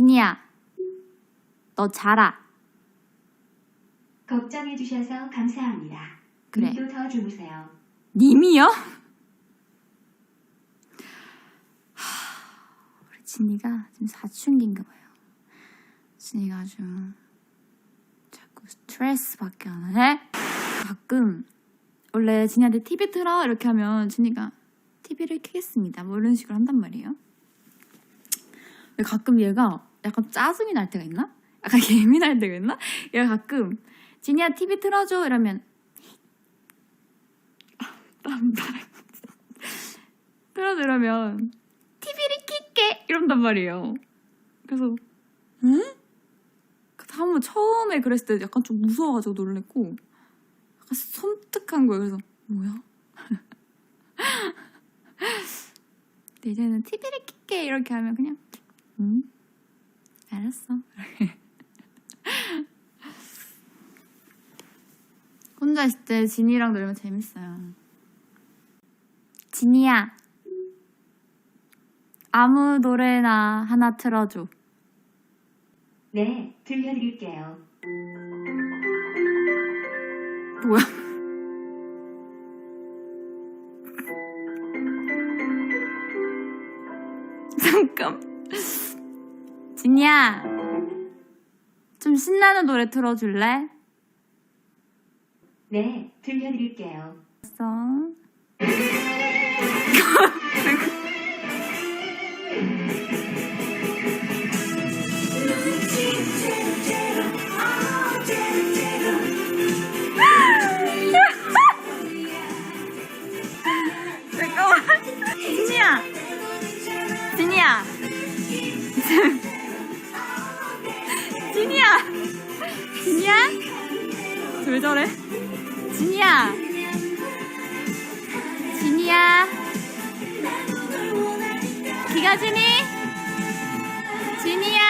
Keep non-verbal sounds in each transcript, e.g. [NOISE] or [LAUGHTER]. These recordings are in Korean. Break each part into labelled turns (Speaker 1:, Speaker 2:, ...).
Speaker 1: 진이야, 너 자라.
Speaker 2: 걱정해 주셔서 감사합니다.
Speaker 1: 그래.
Speaker 2: 님도 더 주무세요.
Speaker 1: 님이요? 하, 우리 진이가 지금 사춘기인가 봐요. 진이가 아주 자꾸 스트레스 받게 하네. 가끔 원래 진이한테 TV 틀어 이렇게 하면 진이가 TV를 켜겠습니다. 뭐 이런 식으로 한단 말이에요. 근데 가끔 얘가 약간 짜증이 날 때가 있나? 약간 [LAUGHS] 예민할 때가 있나? 얘가 가끔 진이야 TV 틀어줘 이러면 [LAUGHS] 틀어줘 이러면 TV를 킬게 이런단 말이에요. 그래서 응? 한번 처음에 그랬을 때 약간 좀 무서워가지고 놀랬고 약간 섬뜩한 거예요. 그래서 뭐야? [LAUGHS] 이제는 TV를 킬게 이렇게 하면 그냥 응? 알았어. [LAUGHS] 혼자 있을 때 진이랑 놀면 재밌어요. 진이야. 아무 노래나 하나 틀어줘.
Speaker 2: 네, 들려드릴게요.
Speaker 1: 뭐야? [LAUGHS] 잠깐. 진이야. 좀 신나는 노래 틀어줄래?
Speaker 2: 네, 들려드릴게요.
Speaker 1: 알았어. [LAUGHS] 왜 저래? 진이야. 진이야. 기가진이? 진이야.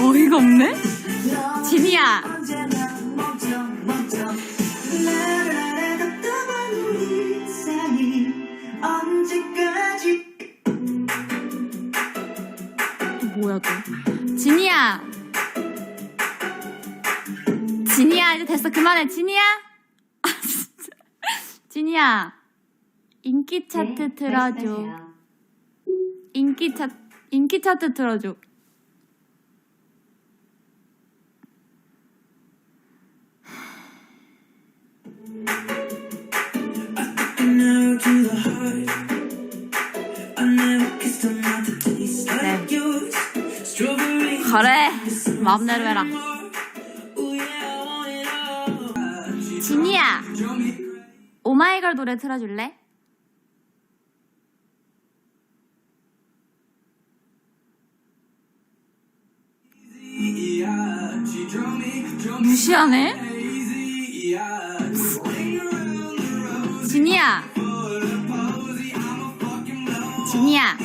Speaker 1: 어이가 없네? 뭐야 또? 진이야. 진이야 이제 됐어 그만해 진이야. [LAUGHS] 아 진짜. 진이야. 인기 차트
Speaker 2: 네,
Speaker 1: 틀어줘.
Speaker 2: 말씀하세요.
Speaker 1: 인기 차 인기 차트 틀어줘. 그래 마음대로 해라. 진이야. 오마이걸 노래 틀어줄래? 무시하네. 진이야. 진이야.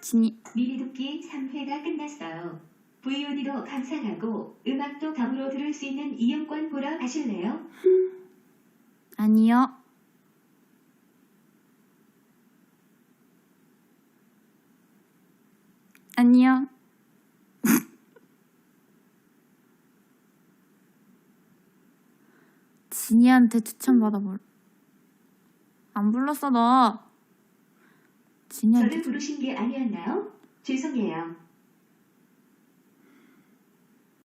Speaker 1: 진이.
Speaker 2: 미리 듣기 3회가 끝났어요. VOD도 감상하고 음악도 덤으로 들을 수 있는 이용권 보러 가실래요?
Speaker 1: 아니요. 아니요. [LAUGHS] 진이한테 추천받아 볼. 안 불렀어 너. 진이한테
Speaker 2: 저를 부르신 게 아니었나요? 죄송해요.